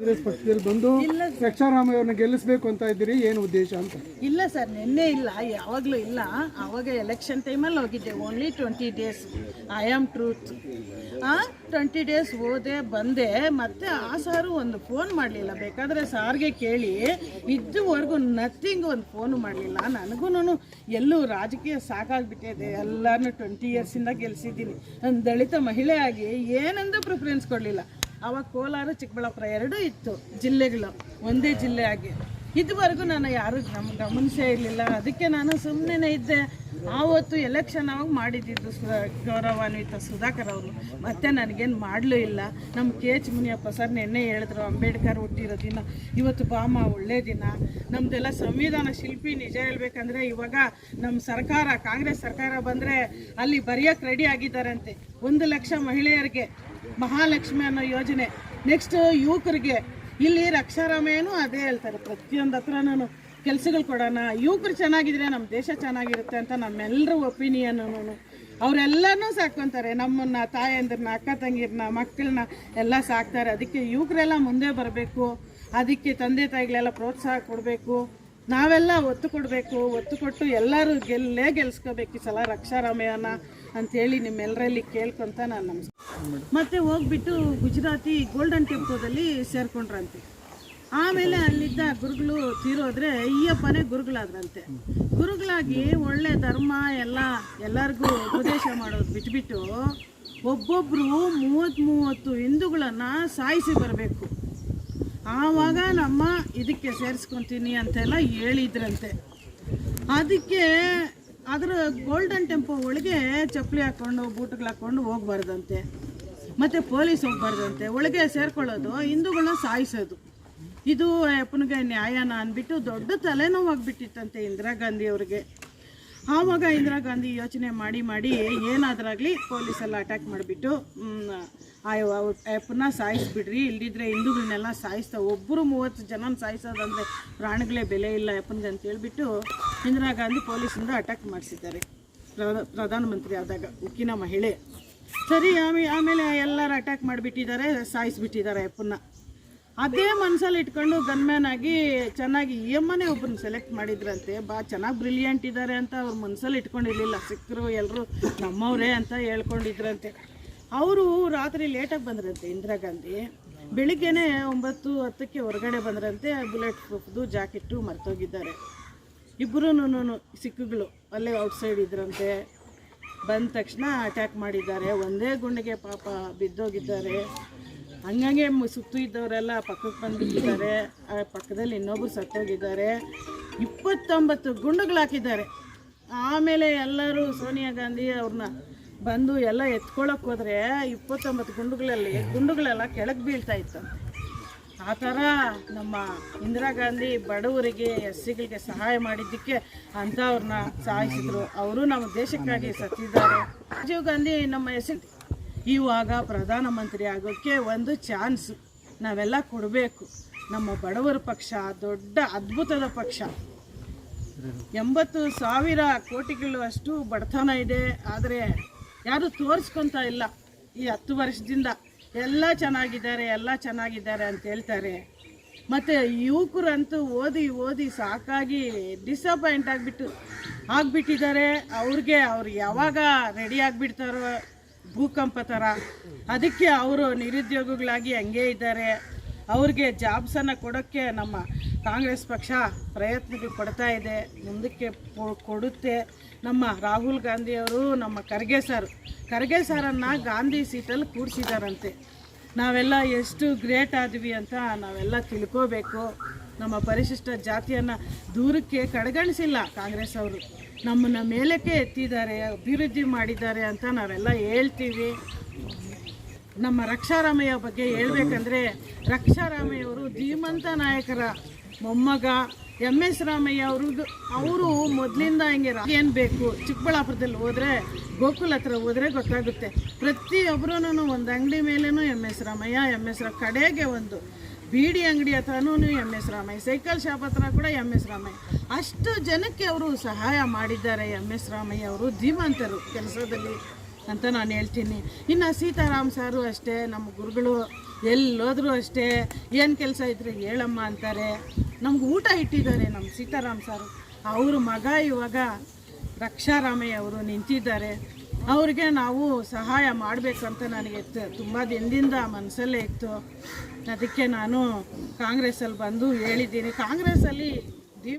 ಕಾಂಗ್ರೆಸ್ ಪಕ್ಷದಲ್ಲಿ ಬಂದು ರಕ್ಷಾರಾಮಯ್ಯ ಗೆಲ್ಲಿಸಬೇಕು ಅಂತ ಇದ್ದೀರಿ ಏನು ಉದ್ದೇಶ ಅಂತ? ಇಲ್ಲ ಸರ್ ನಿನ್ನೆ ಇಲ್ಲ ಯಾವಾಗಲೂ ಇಲ್ಲ. ಅವಾಗ ಎಲೆಕ್ಷನ್ ಟೈಮಲ್ಲಿ ಹೋಗಿದ್ದೆ only twenty days I am truth ಆ ಟ್ವೆಂಟಿ ಡೇಸ್ ಹೋದೆ ಬಂದೆ. ಮತ್ತೆ ಆ ಸಾರು ಒಂದು ಫೋನ್ ಮಾಡಲಿಲ್ಲ. ಬೇಕಾದರೆ ಸಾರ್ಗೆ ಕೇಳಿ ಇದುವರೆಗೂ ನಥಿಂಗ್ ಒಂದು ಫೋನು ಮಾಡಲಿಲ್ಲ. ನನಗೂ ಎಲ್ಲೂ ರಾಜಕೀಯ ಸಾಕಾಗ್ಬಿಟ್ಟಿದೆ. ಎಲ್ಲಾನು ಟ್ವೆಂಟಿ ಇಯರ್ಸಿಂದ ಗೆಲ್ಸಿದ್ದೀನಿ. ನಾನು ದಲಿತ ಮಹಿಳೆ ಆಗಿ ಏನಂದು ಪ್ರಿಫರೆನ್ಸ್ ಕೊಡಲಿಲ್ಲ. ಅವಾಗ ಕೋಲಾರ, ಚಿಕ್ಕಬಳ್ಳಾಪುರ ಎರಡೂ ಇತ್ತು ಜಿಲ್ಲೆಗಳು. ಒಂದೇ ಜಿಲ್ಲೆ ಆಗಿ. ಇದುವರೆಗೂ ನಾನು ಯಾರು ಗಮ, ಗಮನಿಸೇ ಇರಲಿಲ್ಲ. ಅದಕ್ಕೆ ನಾನು ಸುಮ್ಮನೆ ಇದ್ದೆ. ಆವತ್ತು ಎಲೆಕ್ಷನ್ ಅವಾಗ ಮಾಡಿದ್ದಿದ್ದು ಗೌರವಾನ್ವಿತ ಸುಧಾಕರ್ ಅವರು. ಮತ್ತೆ ನನಗೇನು ಮಾಡಲೂ ಇಲ್ಲ. ನಮ್ಮ ಕೆ ಎಚ್ ಮುನಿಯಪ್ಪ ಸರ್ ನೆನ್ನೆ ಹೇಳಿದ್ರು, ಅಂಬೇಡ್ಕರ್ ಹುಟ್ಟಿರೋ ದಿನ, ಇವತ್ತು ಬಾಮ ಒಳ್ಳೆ ದಿನ. ನಮ್ಮದೆಲ್ಲ ಸಂವಿಧಾನ ಶಿಲ್ಪಿ ನಿಜ ಹೇಳ್ಬೇಕಂದ್ರೆ ಇವಾಗ ನಮ್ಮ ಸರ್ಕಾರ, ಕಾಂಗ್ರೆಸ್ ಸರ್ಕಾರ ಬಂದರೆ ಅಲ್ಲಿ ಬರೆಯೋಕ್ಕೆ ರೆಡಿ ಆಗಿದ್ದಾರಂತೆ. ಒಂದು ಲಕ್ಷ ಮಹಿಳೆಯರಿಗೆ ಮಹಾಲಕ್ಷ್ಮಿ ಅನ್ನೋ ಯೋಜನೆ. ನೆಕ್ಸ್ಟ್ ಯುವಕರಿಗೆ ಇಲ್ಲಿ ರಕ್ಷಾರಾಮಯ್ಯನೂ ಅದೇ ಹೇಳ್ತಾರೆ. ಪ್ರತಿಯೊಂದು ಹತ್ರನೂ ಕೆಲಸಗಳು ಕೊಡೋಣ. ಯುವಕರು ಚೆನ್ನಾಗಿದ್ರೆ ನಮ್ಮ ದೇಶ ಚೆನ್ನಾಗಿರುತ್ತೆ ಅಂತ ನಮ್ಮೆಲ್ಲರ ಒಪಿನಿಯನ್ ಅವರೆಲ್ಲನೂ ಸಾಕೊಂತಾರೆ ನಮ್ಮನ್ನ, ತಾಯಂದಿರನ್ನ, ಅಕ್ಕ ತಂಗಿರನ್ನ ಮಕ್ಕಳನ್ನ ಎಲ್ಲ ಸಾಕ್ತಾರೆ. ಅದಕ್ಕೆ ಯುವಕರೆಲ್ಲ ಮುಂದೆ ಬರಬೇಕು. ಅದಕ್ಕೆ ತಂದೆ ತಾಯಿಗಳೆಲ್ಲ ಪ್ರೋತ್ಸಾಹ ಕೊಡಬೇಕು. ನಾವೆಲ್ಲ ಒತ್ತು ಕೊಡಬೇಕು. ಒತ್ತು ಕೊಟ್ಟು ಎಲ್ಲರೂ ಗೆಲ್ಲೇ ಗೆಲ್ಸ್ಕೋಬೇಕು ಈ ಸಲ ರಕ್ಷಾರಾಮಯ್ಯನ ಅಂತೇಳಿ ನಿಮ್ಮೆಲ್ಲರಲ್ಲಿ ಕೇಳ್ಕೊತ ನಾನು ನಮಸ್ಕಾರ. ಮತ್ತೆ ಹೋಗ್ಬಿಟ್ಟು ಗುಜರಾತಿ ಗೋಲ್ಡನ್ ಟೆಂಪೋದಲ್ಲಿ ಸೇರ್ಕೊಂಡ್ರಂತೆ. ಆಮೇಲೆ ಅಲ್ಲಿದ್ದ ಗುರುಗಳು ತೀರೋದ್ರೆ ಅಯ್ಯಪ್ಪನೇ ಗುರುಗಳಾದ್ರಂತೆ. ಗುರುಗಳಾಗಿ ಒಳ್ಳೆ ಧರ್ಮ ಎಲ್ಲ ಎಲ್ಲರಿಗೂ ಉಪದೇಶ ಮಾಡೋದು ಬಿಟ್ಬಿಟ್ಟು ಒಬ್ಬೊಬ್ಬರು ಮೂವತ್ತು ಮೂವತ್ತು ಹಿಂದೂಗಳನ್ನು ಸಾಯಿಸಿ ಬರಬೇಕು. ಆವಾಗ ನಮ್ಮ ಇದಕ್ಕೆ ಸೇರಿಸ್ಕೊತೀನಿ ಅಂತೆಲ್ಲ ಹೇಳಿದ್ರಂತೆ. ಅದಕ್ಕೆ ಅದರ ಗೋಲ್ಡನ್ ಟೆಂಪೋ ಒಳಗೆ ಚಪ್ಪಲಿ ಹಾಕ್ಕೊಂಡು ಬೂಟ್ಗಳು ಹಾಕ್ಕೊಂಡು ಹೋಗ್ಬಾರ್ದಂತೆ. ಮತ್ತು ಪೊಲೀಸ್ ಹೋಗ್ಬಾರ್ದಂತೆ, ಒಳಗೆ ಸೇರ್ಕೊಳ್ಳೋದು, ಹಿಂದೂಗಳನ್ನ ಸಾಯಿಸೋದು. ಇದು ಅಪ್ಪನಿಗೆ ನ್ಯಾಯನ ಅಂದ್ಬಿಟ್ಟು ದೊಡ್ಡ ತಲೆನೋವಾಗ್ಬಿಟ್ಟಿತ್ತಂತೆ ಇಂದಿರಾ ಗಾಂಧಿ ಅವ್ರಿಗೆ. ಆವಾಗ ಇಂದಿರಾ ಗಾಂಧಿ ಯೋಚನೆ ಮಾಡಿ ಮಾಡಿ ಏನಾದ್ರಾಗಲಿ ಪೊಲೀಸೆಲ್ಲ ಅಟ್ಯಾಕ್ ಮಾಡಿಬಿಟ್ಟು ಅಪ್ಪನ್ನ ಸಾಯಿಸ್ಬಿಡ್ರಿ, ಇಲ್ದಿದ್ರೆ ಹಿಂದೂಗಳನ್ನೆಲ್ಲ ಸಾಯಿಸ್ತಾ ಒಬ್ಬರು ಮೂವತ್ತು ಜನ ಸಾಯಿಸೋದಂದ್ರೆ ಪ್ರಾಣಿಗಳೇ ಬೆಲೆ ಇಲ್ಲ ಅಪ್ಪನಿಗೆ ಅಂತ ಹೇಳ್ಬಿಟ್ಟು ಇಂದಿರಾ ಗಾಂಧಿ ಪೊಲೀಸಿಂದ ಅಟ್ಯಾಕ್ ಮಾಡಿಸಿದ್ದಾರೆ. ಪ್ರಧ- ಪ್ರಧಾನಮಂತ್ರಿ ಆದಾಗ, ಉಕ್ಕಿನ ಮಹಿಳೆ. ಸರಿ ಆಮೇಲೆ ಆಮೇಲೆ ಎಲ್ಲರೂ ಅಟ್ಯಾಕ್ ಮಾಡಿಬಿಟ್ಟಿದ್ದಾರೆ, ಸಾಯಿಸ್ಬಿಟ್ಟಿದ್ದಾರೆ ಪುನಃ. ಅದೇ ಮನಸ್ಸಲ್ಲಿ ಇಟ್ಕೊಂಡು ಗನ್ಮ್ಯಾನ್ ಆಗಿ ಚೆನ್ನಾಗಿ ಯಮ್ಮನೆ ಒಬ್ಬರನ್ನ ಸೆಲೆಕ್ಟ್ ಮಾಡಿದ್ರಂತೆ. ಬಾ, ಚೆನ್ನಾಗಿ ಬ್ರಿಲಿಯಂಟ್ ಇದ್ದಾರೆ ಅಂತ ಅವ್ರ ಮನಸ್ಸಲ್ಲಿ ಇಟ್ಕೊಂಡಿರಲಿಲ್ಲ. ಸಿಕ್ಕರು ಎಲ್ಲರೂ ನಮ್ಮವರೇ ಅಂತ ಹೇಳ್ಕೊಂಡಿದ್ರಂತೆ. ಅವರು ರಾತ್ರಿ ಲೇಟಾಗಿ ಬಂದ್ರಂತೆ ಇಂದಿರಾ ಗಾಂಧಿ. ಬೆಳಿಗ್ಗೆನೆ ಒಂಬತ್ತು ಹತ್ತಕ್ಕೆ ಹೊರಗಡೆ ಬಂದ್ರಂತೆ. ಬುಲೆಟ್ ಪ್ರೂಫ್ದು ಜಾಕೆಟ್ಟು ಮರ್ತೋಗಿದ್ದಾರೆ. ಇಬ್ಬರೂ ಸಿಕ್ಕುಗಳು ಅಲ್ಲೇ ಔಟ್ಸೈಡ್ ಇದ್ರಂತೆ. ಬಂದ ತಕ್ಷಣ ಅಟ್ಯಾಕ್ ಮಾಡಿದ್ದಾರೆ. ಒಂದೇ ಗುಂಡಿಗೆ ಪಾಪ ಬಿದ್ದೋಗಿದ್ದಾರೆ. ಹಂಗಂಗೆ ಸುತ್ತು ಇದ್ದವರೆಲ್ಲ ಪಕ್ಕಕ್ಕೆ ಬಂದುಬಿಟ್ಟಿದ್ದಾರೆ. ಆ ಪಕ್ಕದಲ್ಲಿ ಇನ್ನೊಬ್ರು ಸತ್ತೋಗಿದ್ದಾರೆ. ಇಪ್ಪತ್ತೊಂಬತ್ತು ಗುಂಡುಗಳು ಹಾಕಿದ್ದಾರೆ. ಆಮೇಲೆ ಎಲ್ಲರೂ ಸೋನಿಯಾ ಗಾಂಧಿ ಅವ್ರನ್ನ ಬಂದು ಎಲ್ಲ ಎತ್ಕೊಳಕ್ಕೆ ಹೋದರೆ ಇಪ್ಪತ್ತೊಂಬತ್ತು ಗುಂಡುಗಳಲ್ಲಿ ಗುಂಡುಗಳೆಲ್ಲ ಕೆಳಗೆ ಬೀಳ್ತಾ ಇತ್ತಂತೆ ಆ ಥರ ನಮ್ಮ ಇಂದಿರಾ ಗಾಂಧಿ ಬಡವರಿಗೆ ಎಸ್ ಸಿಗಳಿಗೆ ಸಹಾಯ ಮಾಡಿದ್ದಕ್ಕೆ ಅಂಥವ್ರನ್ನ ಸಾಯಿಸಿದ್ರು. ಅವರು ನಮ್ಮ ದೇಶಕ್ಕಾಗಿ ಸತ್ತಿದ್ದಾರೆ. ರಾಜೀವ್ ಗಾಂಧಿ ನಮ್ಮ ಎಸ್ ಇವಾಗ ಪ್ರಧಾನಮಂತ್ರಿ ಆಗೋಕ್ಕೆ ಒಂದು ಚಾನ್ಸ್. ನಾವೆಲ್ಲ ಕೊಡಬೇಕು. ನಮ್ಮ ಬಡವರ ಪಕ್ಷ, ದೊಡ್ಡ ಅದ್ಭುತದ ಪಕ್ಷ. ಎಂಬತ್ತು ಸಾವಿರ ಕೋಟಿಗಳು ಅಷ್ಟು ಬಡತನ ಇದೆ. ಆದರೆ ಯಾರು ತೋರಿಸ್ಕೊತಾ ಇಲ್ಲ ಈ ಹತ್ತು ವರ್ಷದಿಂದ. ಎಲ್ಲ ಚೆನ್ನಾಗಿದ್ದಾರೆ ಎಲ್ಲ ಚೆನ್ನಾಗಿದ್ದಾರೆ ಅಂತ ಹೇಳ್ತಾರೆ. ಮತ್ತು ಯುವಕರಂತೂ ಓದಿ ಓದಿ ಸಾಕಾಗಿ ಡಿಸಪಾಯಿಂಟ್ ಆಗಿಬಿಟ್ಟು, ಆಗಿಬಿಟ್ಟಿದ್ದಾರೆ. ಅವ್ರಿಗೆ ಅವ್ರು ಯಾವಾಗ ರೆಡಿ ಆಗಿಬಿಡ್ತಾರೋ ಭೂಕಂಪ ಥರ. ಅದಕ್ಕೆ ಅವರು ನಿರುದ್ಯೋಗಿಗಳಾಗಿ ಹಂಗೆ ಇದ್ದಾರೆ. ಅವ್ರಿಗೆ ಜಾಬ್ಸನ್ನು ಕೊಡೋಕ್ಕೆ ನಮ್ಮ ಕಾಂಗ್ರೆಸ್ ಪಕ್ಷ ಪ್ರಯತ್ನಕ್ಕೆ ಪಡ್ತಾ ಇದೆ, ಮುಂದಕ್ಕೆ ಕೊಡುತ್ತೆ. ನಮ್ಮ ರಾಹುಲ್ ಗಾಂಧಿಯವರು, ನಮ್ಮ ಖರ್ಗೆ ಸರ್, ಖರ್ಗೆ ಸರನ್ನು ಗಾಂಧಿ ಸೀಟಲ್ಲಿ ಕೂಡಿಸಿದಾರಂತೆ ನಾವೆಲ್ಲ ಎಷ್ಟು ಗ್ರೇಟ್ ಆದ್ವಿ ಅಂತ ನಾವೆಲ್ಲ ತಿಳ್ಕೋಬೇಕು. ನಮ್ಮ ಪರಿಶಿಷ್ಟ ಜಾತಿಯನ್ನು ದೂರಕ್ಕೆ ಕಡೆಗಣಿಸಿಲ್ಲ ಕಾಂಗ್ರೆಸ್ ಅವರು. ನಮ್ಮನ್ನು ಮೇಲಕ್ಕೆ ಎತ್ತಿದ್ದಾರೆ, ಅಭಿವೃದ್ಧಿ ಮಾಡಿದ್ದಾರೆ ಅಂತ ನಾವೆಲ್ಲ ಹೇಳ್ತೀವಿ. ನಮ್ಮ ರಕ್ಷಾರಾಮಯ್ಯ ಬಗ್ಗೆ ಹೇಳ್ಬೇಕಂದ್ರೆ ರಕ್ಷಾರಾಮಯ್ಯವರು ಧೀಮಂತ ನಾಯಕರ ಮೊಮ್ಮಗ ಎಂ ಎಸ್ ರಾಮಯ್ಯ ಅವ್ರದ್ದು, ಅವರು ಮೊದಲಿಂದ ಹಿಂಗೆ ಏನು ಬೇಕು? ಚಿಕ್ಕಬಳ್ಳಾಪುರದಲ್ಲಿ ಹೋದರೆ, ಗೋಕುಲ್ ಹತ್ರ ಹೋದರೆ ಗೊತ್ತಾಗುತ್ತೆ. ಪ್ರತಿಯೊಬ್ಬರೂ ಒಂದು ಅಂಗಡಿ ಮೇಲೂ M S Ramaiah M S ರಾ ಕಡೆಗೆ ಒಂದು ಬೀಡಿ ಅಂಗಡಿ ಹತ್ರನೂ M S Ramaiah, cycle shop ಹತ್ರ ಕೂಡ ಎಂ ಎಸ್ ರಾಮಯ್ಯ. ಅಷ್ಟು ಜನಕ್ಕೆ ಅವರು ಸಹಾಯ ಮಾಡಿದ್ದಾರೆ ಎಂ ಎಸ್ ರಾಮಯ್ಯ ಅವರು, ಧೀಮಂತರು ಕೆಲಸದಲ್ಲಿ. ಅಂತ ನಾನು ಹೇಳ್ತೀನಿ. ಇನ್ನು ಸೀತಾರಾಮ್ ಸಾರು ಅಷ್ಟೇ, ನಮ್ಮ ಗುರುಗಳು ಎಲ್ಲೋದ್ರೂ ಅಷ್ಟೇ, ಏನು ಕೆಲಸ ಇದ್ರೆ ಹೇಳಮ್ಮ ಅಂತಾರೆ. ನಮ್ಗೆ ಊಟ ಇಟ್ಟಿದ್ದಾರೆ ನಮ್ಮ ಸೀತಾರಾಮ್ ಸಾರು. ಅವ್ರ ಮಗ ಇವಾಗ ರಕ್ಷಾರಾಮಯ್ಯ ಅವರು ನಿಂತಿದ್ದಾರೆ. ಅವ್ರಿಗೆ ನಾವು ಸಹಾಯ ಮಾಡಬೇಕಂತ ನನಗೆ ತುಂಬ ದಿನದಿಂದ ಮನಸ್ಸಲ್ಲೇ ಇತ್ತು. ಅದಕ್ಕೆ ನಾನು ಕಾಂಗ್ರೆಸ್ಸಲ್ಲಿ ಬಂದು ಹೇಳಿದ್ದೀನಿ. ಕಾಂಗ್ರೆಸ್ಸಲ್ಲಿ